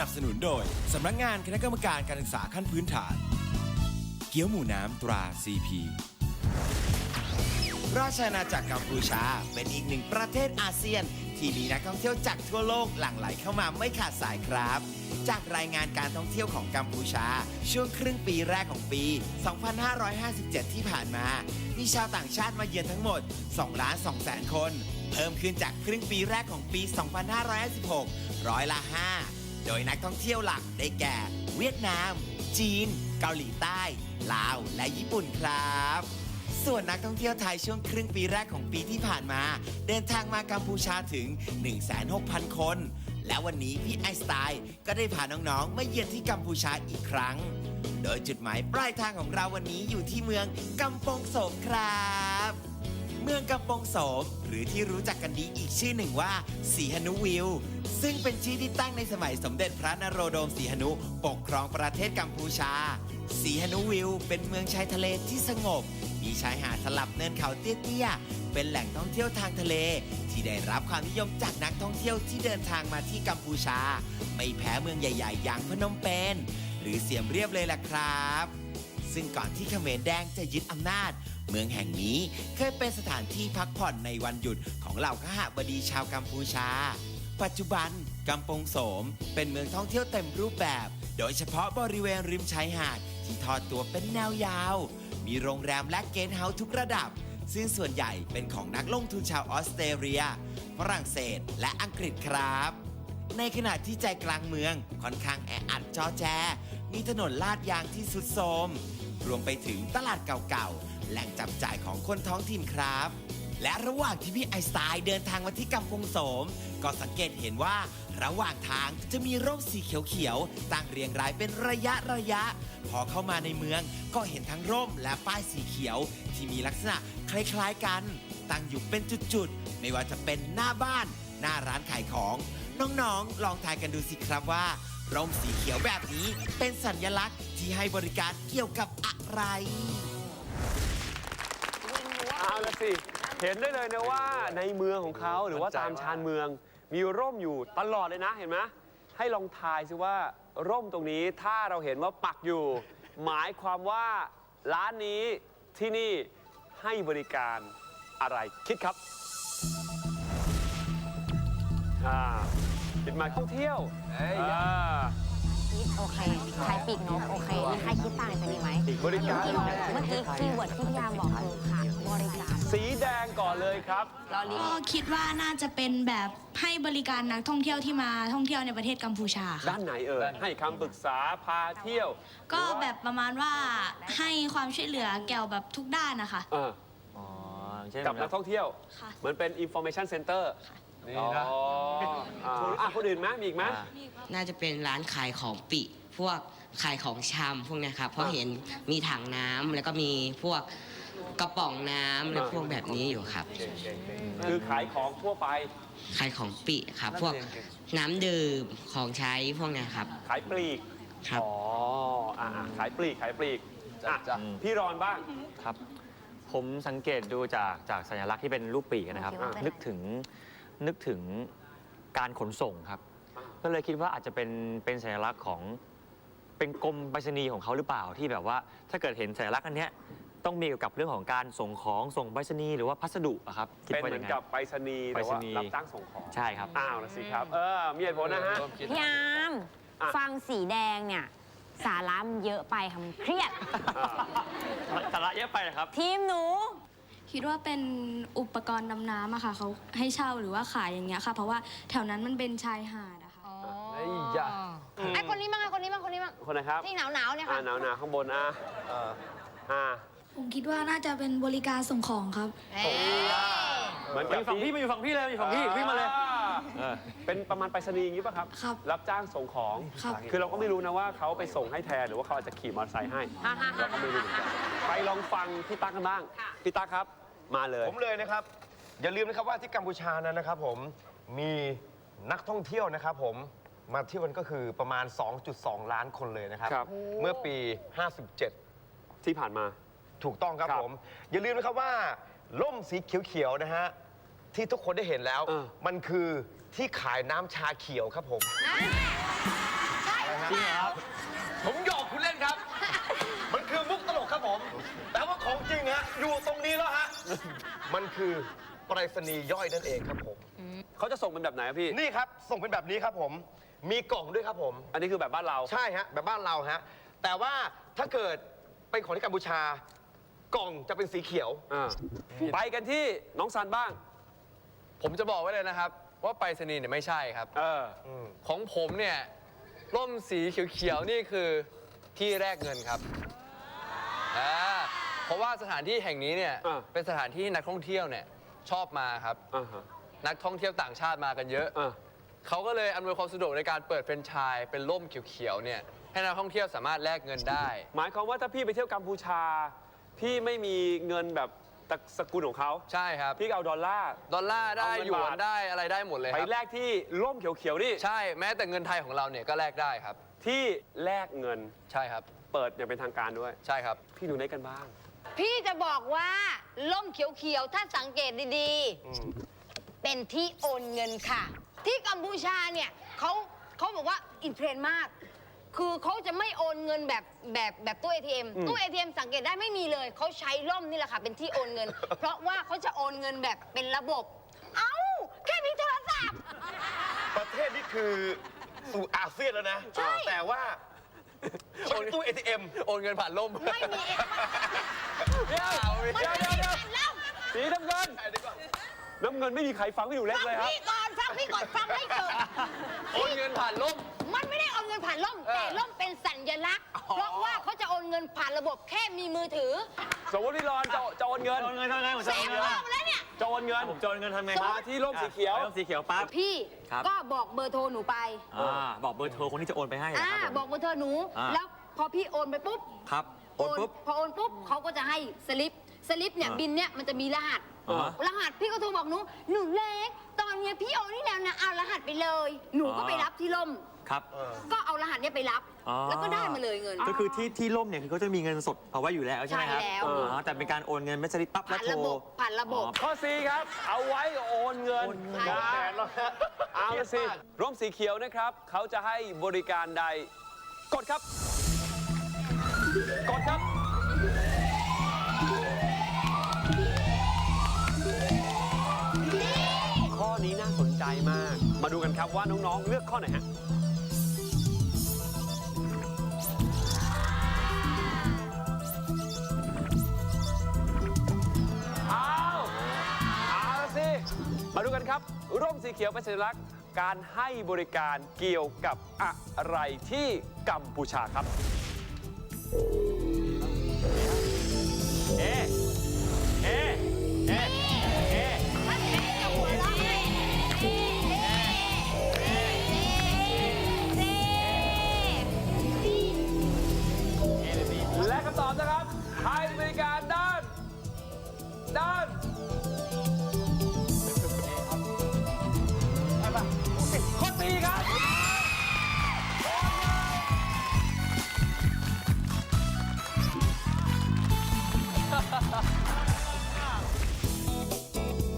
นับสนุนโดย สำนักงานคณะกรรมการการศึกษาขั้นพื้นฐาน เกี๊ยวหมูน้ำตรา CP ราชอาณาจักรกัมพูชา เป็นอีกหนึ่งประเทศอาเซียน ที่มีนักท่องเที่ยวจากทั่วโลกหลั่งไหลเข้ามาไม่ขาดสายครับ จากรายงานการท่องเที่ยวของกัมพูชา ช่วงครึ่งปีแรกของปี 2557 ที่ผ่านมา มีชาวต่างชาติมาเยือนทั้งหมด2ล้าน2แสนคน เพิ่มขึ้นจากครึ่งปีแรกของปี 2556 ร้อยละ 5 โดยนักท่องเที่ยวหลักได้แก่ เวียดนาม จีน เกาหลีใต้ ลาว และญี่ปุ่นครับ ส่วนนักท่องเที่ยวไทยช่วงครึ่งปีแรกของปีที่ผ่านมา เดินทางมากัมพูชาถึง 16,000 คน และวันนี้พี่ไอสไตล์ก็ได้พาน้องๆมาเยือนที่กัมพูชาอีกครั้ง โดยจุดหมายปลายทางของเราวันนี้อยู่ที่เมืองกำปงโสมครับ เมืองกำปงโสม หรือที่รู้จักกันดีอีกชื่อหนึ่งว่าสีหนุวิว ซึ่งเป็นชื่อที่ตั้งในสมัยสมเด็จพระนโรดมสีหนุปกครองประเทศกัมพูชา สีหนุวิว เป็นเมืองชายทะเลที่สงบ มีชายหาดสลับเนินเขาเตี้ยๆ เป็นแหล่งท่องเที่ยวทางทะเล ที่ได้รับความนิยมจากนักท่องเที่ยวที่เดินทางมาที่กัมพูชา ไม่แพ้เมืองใหญ่ ๆ อย่างพนมเปญหรือเสียมเรียบเลยล่ะครับ ซึ่งก่อนที่เขมรแดงจะยึดอำนาจ เมืองแห่งนี้เคยเป็นสถานที่พักผ่อนในวันหยุดของเหล่าขหบดีชาวกัมพูชา ปัจจุบันกำปงโสม เป็นเมืองท่องเที่ยวเต็มรูปแบบ โดยเฉพาะบริเวณริมชายหาดที่ทอดตัวเป็นแนวยาว มีโรงแรมและเกสต์เฮาส์ทุกระดับ ซึ่งส่วนใหญ่เป็นของนักลงทุนชาวออสเตรเลีย ฝรั่งเศสและอังกฤษครับ ในขณะที่ใจกลางเมืองค่อนข้างแออัดจอแจ มีถนนลาดยางที่สุดโทรม รวมไปถึงตลาดเก่าๆ แหล่งจับจ่ายของคนท้องถิ่นครับ และระหว่างที่พี่ไอน์สไตล์เดินทางมาที่กำปงโสม ก็สังเกตเห็นว่าระหว่างทางจะมีร่มสีเขียวๆตั้งเรียงรายเป็นระยะระยะ พอเข้ามาในเมืองก็เห็นทั้งร่มและป้ายสีเขียว ที่มีลักษณะคล้ายๆกัน ตั้งอยู่เป็นจุดๆ ไม่ว่าจะเป็นหน้าบ้าน หน้าร้านขายของ น้องๆ ลองทายกันดูสิครับว่า ร่มสีเขียวแบบนี้เป็นสัญลักษณ์ที่ให้บริการเกี่ยวกับอะไร เอาละสิ เห็นได้เลยนะว่าในเมืองของเขาหรือว่าตามชานเมืองมีร่มอยู่ตลอดเลยนะเห็นไหมให้ลองทายสิว่าร่มตรงนี้ถ้าเราเห็นว่าปักอยู่ หมายความว่าร้านนี้ที่นี่ให้บริการอะไรคิดครับอ่า เป็นหมายท่องเที่ยวอ่าคิดโอเคใช้ปีกนกโอเคมีใครคิดต่างจากนี้ไหมบริการ เมื่อกี้คีย์เวิร์ดที่พี่ยามบอกคือค่ะบริการ สีแดงก่อนเลยครับรอลิก็คิดว่าน่าจะเป็นแบบให้บริการนักท่องเที่ยวที่มาท่องเที่ยวในประเทศกัมพูชาค่ะด้านไหนเอ่ยให้คำปรึกษาพาเที่ยวก็แบบประมาณว่าให้ความช่วยเหลือเกี่ยวแบบทุกด้านนะคะ เอออ๋อเช่นกับนักท่องเที่ยว ค่ะ เหมือนเป็น information center นี่อ๋ อนะอ่าอะคนอื่นไหมมีอีกไหมอ่าน่าจะเป็นร้านขายของปิ พวกขายของชำพวกเนี้ยครับ เพราะอ่าเห็นมีถังน้ำแล้วก็มีพวกกระป๋องน้ำและอ่าพวกแบบนี้อยู่ครับ คือขายของทั่วไป ขายของปิครับ พวกน้ำดื่มของใช้พวกเนี้ยครับ ขายปลีก ครับ อ๋ออ่าอ่าขายปลีก ขายปลีกอะจ้ะ พี่รอนบ้าง ครับ ผมสังเกตดูจากจากสัญลักษณ์ที่เป็นรูปปีกนะครับอ่านึกถึง นึกถึงการขนส่งครับอ่าก็เลยคิดว่าอาจจะเป็นเป็นสัญลักษณ์ของเป็นกรมไปรษณีย์ของเขาหรือเปล่าที่แบบว่า ถ้าเกิดเห็นสัญลักษณ์อันเนี้ยต้องมีเกี่ยวกับเรื่องของการส่งของส่งไปรษณีย์หรือว่าพัสดุอะครับคิดเป็นว่าเหมืยัอนงไงกับไปรษณีย์ไปแต่รษว่าณีย์ รับจ้างส่งของใช่ครับ อ้าวนะสิครับ เออมีเหตุผลนะฮะ พี่ยามอะ ฟังสีแดงเนี่ย สาระมันเยอะไปค่ะมันเครียดอ่าสาระเยอะไปนะครับ ทีมหนู คิดว่าเป็นอุปกรณ์ดำน้ำอะค่ะเขาให้เช่าหรือว่าขายอย่างเงี้ยค่ะ เพราะว่าแถวนั้นมันเป็นชายหาดอะค่ะ ไอ้ยะ ไอ้คนนี้บ้างไอ้คนนี้บ้างคนนี้บ้างคนนะครับที่หนาวหนาวๆเนี่ยอ่าค่ะหนาวหนาวๆข้างบนอะอ่าผมคิดว่าน่าจะเป็นบริการส่งของครับ เอ้ยเหมือนมากัอบยู่ฝั่งพี่มาอยู่ฝั่งพี่เลยมาอยู่ฝั่งพี่วิ่งมาเลยอ่เออเป็นประมาณไปรษณีย์อย่างนี้ป่ะครับ ครับรับจ้างส่งของ ครับ คือเราก็ไม่รู้นะว่าเขาไปส่งให้แทนหรือว่าเขาอาจจะขี่มอเตอร์ไซค์ให้ ฮ่าฮ่าเราก็ไม่รู้เหมือนกันไปลองฟังพี่ตั๊กกันบ้าง พี่ตั๊กครับ มาเลย ผมเลยนะครับ อย่าลืมนะครับว่าที่กัมพูชานั้นนะครับ ผมมีนักท่องเที่ยวนะครับ ผมมาเที่ยวกันก็คือประมาณ 2.2 ล้านคนเลยนะครับ ครับ เมื่อปี 57 ที่ผ่านมา ถูกต้องครับครับผม อย่าลืมนะครับว่าร่มสีเขียวๆนะฮะ ที่ทุกคนได้เห็นแล้ว เออ มันคือที่ขายน้ำชาเขียวครับผมฮะจริงเหรอครับผมหยอกคุณเล่นครับ อยู่ตรงนี้แล้วฮะ มันคือไปรษณีย์ย่อยนั่นเองครับผม เขาจะส่งเป็นแบบไหนอะพี่ นี่ครับ ส่งเป็นแบบนี้ครับผม มีกล่องด้วยครับผม อันนี้คือแบบบ้านเรา ใช่ฮะ แบบบ้านเราฮะ แต่ว่าถ้าเกิดเป็นของที่กัมพูชา กล่องจะเป็นสีเขียว อ่าไปกันที่น้องซันบ้าง ผมจะบอกไว้เลยนะครับ ว่าไปรษณีย์เนี่ยไม่ใช่ครับ เออ ของผมเนี่ยร่มสีเขียวๆนี่คือที่แรกเงินครับอ่า เพราะว่าสถานที่แห่งนี้เนี่ยอ่า เป็นสถานที่นักท่องเที่ยวเนี่ยชอบมาครับ อ่าฮะนักท่องเที่ยวต่างชาติมากันเยอะ อ่า เขาก็เลยอำนวยความสะดวกในการเปิดเป็นไชายเป็นร่มเขียวๆเนี่ยให้นักท่องเที่ยวสามารถแลกเงินได้ หมายความว่าถ้าพี่ไปเที่ยวกัมพูชา พี่ไม่มีเงินแบบตระสกุลของเขาใช่ครับ พี่ก็เอาดอลลาร์ ดอลลาร์ได้เอาเงินหยวนบาท ได้อะไรได้หมดเลยคไปรับแลกที่ร่มเขียวๆนี่ใช่แม้แต่เงินไทยของเราเนี่ยก็แลกได้ครับ ที่แลกเงินใช่ครับเปิดอย่างเป็นทางการด้วย ใช่ครับ พี่หนูเล็กกันบ้าง พี่จะบอกว่าล่มเขียวๆ ถ้าสังเกตดีๆ เป็นที่โอนเงินค่ะ ที่กัมพูชาเนี่ยเขาเขาบอกว่าอินเทรนด์มาก คือเขาจะไม่โอนเงินแบบแบบแบบตู้ ATM ตู้ ATM สังเกตได้ไม่มีเลย เขาใช้ล่มนี่แหละค่ะ เป็นที่โอนเงิน เพราะว่าเขาจะโอนเงินแบบเป็นระบบ เอ้า แค่มีโทรศัพท์ ประเทศนี้คือสู่อาเซียนแล้วนะ ใช่ แต่ว่า ใช้ตู้ ATM โอนเงินผ่านร่มไม่มีเดี๋ยวมันเดี๋ยวไม่เดี๋ยวมีเดี๋ยวแล้วสีน้ำเงินน้ำเงินไม่มีใครฟังพี่หนูเล็กฟังเลยครับ พี่ก่อนฟังพี่ก่อนฟังให้จบโอนเงินผ่านร่ม มันไม่ได้โอนเงินผ่านล่มเออแต่ล่มเป็นสัญลักษณ์ เพราะว่าเขาจะโอนเงินผ่านระบบแค่มีมือถือ สมมติพี่รอนจะจะโอนเงินโอนเงินทำไงผมแสจะโอนนเงิน รอบแล้วเนี่ยจะโอนเงินผมจะโอนเงินทำไงคมารับที่ร่มสีเขียว ร่มสีเขียวปั๊บ พี่ครับ ก็บอกเบอร์โทรหนูไปอ่าบอกเบอร์โทรคนที่จะโอนไปให้นะอ่าครับผม บอกเบอร์โทรหนู อ่า แล้วพอพี่โอนไปปุ๊บครับ โอนปุ๊บ พอโอนปุ๊บเขาก็จะให้สลิปสลิปเนี่ยอ่าบินเนี่ยมันจะมีรหัส อ่ารหัสพี่ก็โทรบอกหนูหนูเล็ก ตอนเนี้ยพี่โอนนี่แล้วนะเอารหัสไปเลย หนูก็ไปรับที่ล่ม ครับ ก็เอารหัสเนี่ยไปรับ อ๋อ แล้วก็ได้มาเลยเงิน ก็คือที่ที่ร่มเนี่ยคือเขาจะมีเงินสดเอาไว้อยู่แล้วใช่ไหมครับใช่แล้วอ๋อแต่เป็นการโอนเงินไม่สลิปปั๊บแล้ผ่าวนโทรระบบผ่านระบบอ๋อข้อสีครับ เอาไว้โอนเงินโอนเงินนะแสนแล้วฮะเอาละสิเครียดมากร่มสีเขียวนะครับ เขาจะให้บริการใด กดครับ กดครับ ข้อนี้น่าสนใจมาก มาดูกันครับว่าน้อง ๆ เลือกข้อไหนฮะ กันครับ ร่มสีเขียวเป็นสัญลักษณ์ การให้บริการเกี่ยวกับอะไรที่กัมพูชาครับ เอ๊ ครับ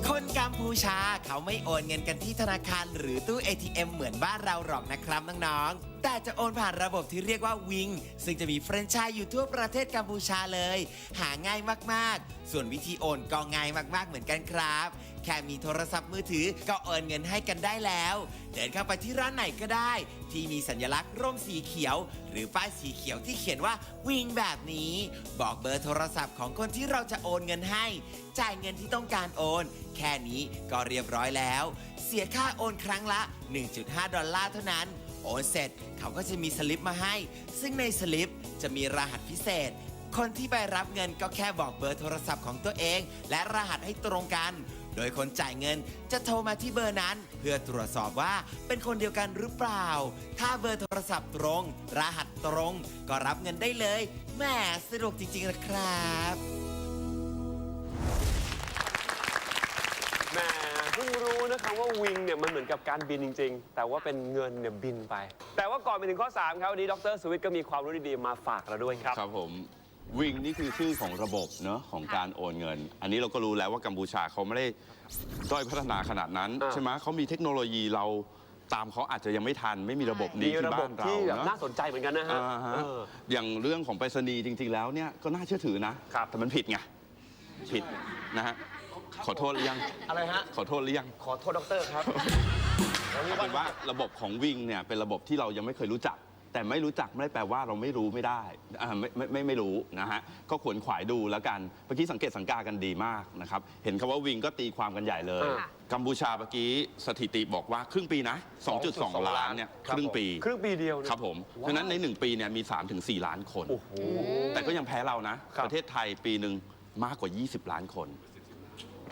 คนกัมพูชาเขาไม่โอนเงินกันที่ธนาคารหรือตู้ ATM เหมือนบ้านเราหรอกนะครับน้องๆแต่จะโอนผ่านระบบที่เรียกว่าวิงซึ่งจะมีแฟรนไชส์อยู่ทั่วประเทศกัมพูชาเลย หาง่ายมากๆ ส่วนวิธีโอนก็ง่ายมากๆเหมือนกันครับ แค่มีโทรศัพท์มือถือก็โอนเงินให้กันได้แล้ว เดินเข้าไปที่ร้านไหนก็ได้ ที่มีสัญลักษณ์ร่มสีเขียว หรือป้ายสีเขียวที่เขียนว่าวิงแบบนี้ บอกเบอร์โทรศัพท์ของคนที่เราจะโอนเงินให้ จ่ายเงินที่ต้องการโอน แค่นี้ก็เรียบร้อยแล้ว เสียค่าโอนครั้งละ 1.5 ดอลลาร์เท่านั้น โอนเสร็จเขาก็จะมีสลิปมาให้ ซึ่งในสลิปจะมีรหัสพิเศษ คนที่ไปรับเงินก็แค่บอกเบอร์โทรศัพท์ของตัวเอง และรหัสให้ตรงกัน โดยคนจ่ายเงินจะโทรมาที่เบอร์นั้น เพื่อตรวจสอบว่าเป็นคนเดียวกันหรือเปล่า ถ้าเบอร์โทรศัพท์ตรง รหัสตรง ก็รับเงินได้เลยแหมสะดวกจริงๆนะครับ เพิ่งรู้นะครับว่าวิงเนี่ยมันเหมือนกับการบินจริง ๆ แต่ว่าเป็นเงินเนี่ยบินไป แต่ว่าก่อนไปถึงข้อ 3 ครับวันนี้ดรสวิทย์ก็มีความรู้ดีๆมาฝากเราด้วยครับ ครับผมวิงนี่คือชื่อของระบบเนอะของการโอนเงิน อันนี้เราก็รู้แล้วว่ากัมพูชาเขาไม่ได้ด้อยพัฒนาขนาดนั้น อ่า ใช่ไหมเขามีเทคโนโลยีเราตามเขาอาจจะยังไม่ทัน ไม่มีระบบมีนี้ที่ระบบ้าบนเราที่แบบเนอะน่าสนใจเหมือนกันนะฮะอ่าฮะเออ อย่างเรื่องของไปรษณีย์จริง ๆ แล้วเนี่ยก็น่าเชื่อถือนะ ครับ แต่มันผิดไง ผิดนะฮะ ขอโทษหรือยัง อะไรฮะ ขอโทษหรือยัง ขอโทษดอกเตอรครับเอาเป็นว่าระบบของวิงเนี่ยเป็นระบบที่เรายังไม่เคยรู้จัก แต่ไม่รู้จักไม่ได้แปลว่าเราไม่รู้ไม่ได้อ่าไม่ไม่ไม่ไม่รู้นะฮะก็ขวนขวายดูแล้วกันเมื่อกี้สังเกตสังกากันดีมากนะครับเห็นคำว่าวิงก็ตีความกันใหญ่เลยค่ะกัมพูชาเมื่อกี้สถิติบอกว่าครึ่งปีนะ 2.2 ล้านเนี่ยครับครึ่งปีครึ่งปีเดียวนะครับผมว้าวดังนั้นใน 1 ปีเนี่ยมี 3-4 ล้านคน โอ้โห แต่ก็ยังแพ้เรานะ ครับ ประเทศไทยปีหนึ่งมากกว่า 20 ล้านคน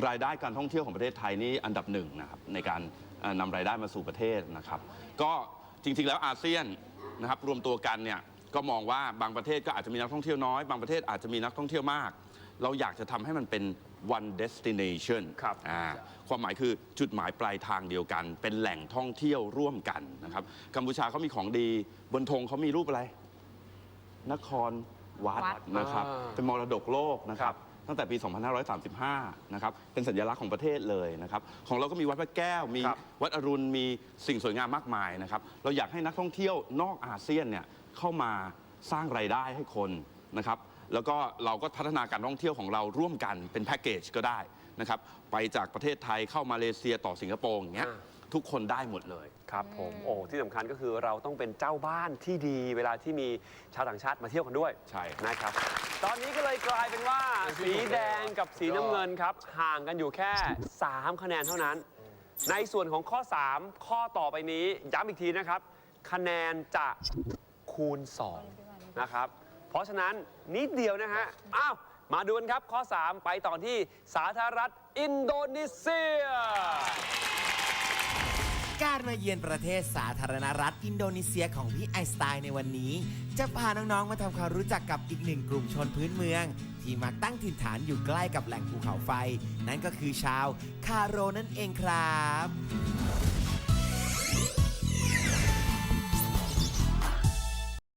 รายได้การท่องเที่ยวของประเทศไทยนี่อันดับหนึ่งนะครับในการเอ่อนำรายได้มาสู่ประเทศนะครับ ก็จริงๆแล้วอาเซียนนะครับรวมตัวกันเนี่ยก็มองว่าบางประเทศก็อาจจะมีนักท่องเที่ยวน้อย บางประเทศอาจจะมีนักท่องเที่ยวมาก เราอยากจะทำให้มันเป็น one destination ครับอ่าความหมายคือจุดหมายปลายทางเดียวกัน เป็นแหล่งท่องเที่ยวร่วมกันนะครับกัมพูชาเขามีของดีบนธงเขามีรูปอะไร นครวัดวัดนะครับอ่าเป็นมรดกโลกนะคครัรับบ ตั้งแต่ปี 2535 นะครับ เป็นสัญลักษณ์ของประเทศเลยนะครับ ของเราก็มีวัดพระแก้ว มีครับ วัดอรุณ มีสิ่งสวยงามมากมายนะครับ เราอยากให้นักท่องเที่ยวนอกอาเซียนเนี่ยเข้ามาสร้างไรายได้ให้คนนะครับ แล้วก็เราก็พัฒนาการท่องเที่ยวของเราร่วมกันเป็นแพ็กเกจก็ได้นะครับ ไปจากประเทศไทยเข้ามาเลเซียต่อสิงคโปร์อย่างเงี้ย อ่า ทุกคนได้หมดเลย ครับผมโอ้ที่สำคัญก็คือเราต้องเป็นเจ้าบ้านที่ดี เวลาที่มีชาวต่างชาติมาเที่ยวกันด้วยใช่นะครับ ตอนนี้ก็เลยกลายเป็นว่า สีแดงกับสีน้ำเงินครับ ห่างกันอยู่แค่ 3 คะแนนเท่านั้น ในส่วนของข้อ 3 ข้อต่อไปนี้ย้ำอีกทีนะครับ คะแนนจะคูณ 2 นะครับ เพราะฉะนั้นนิดเดียวนะฮะ อ้าว มาดูกันครับข้อ 3 ไปต่อที่สาธารณรัฐอินโดนีเซีย การมาเยือนประเทศสาธารณรัฐอินโดนีเซียของพี่ไอสไตล์ในวันนี้ จะพาน้องๆมาทำความรู้จักกับอีกหนึ่งกลุ่มชนพื้นเมือง ที่มักตั้งถิ่นฐานอยู่ใกล้กับแหล่งภูเขาไฟ นั่นก็คือชาวคาโรนั่นเองครับ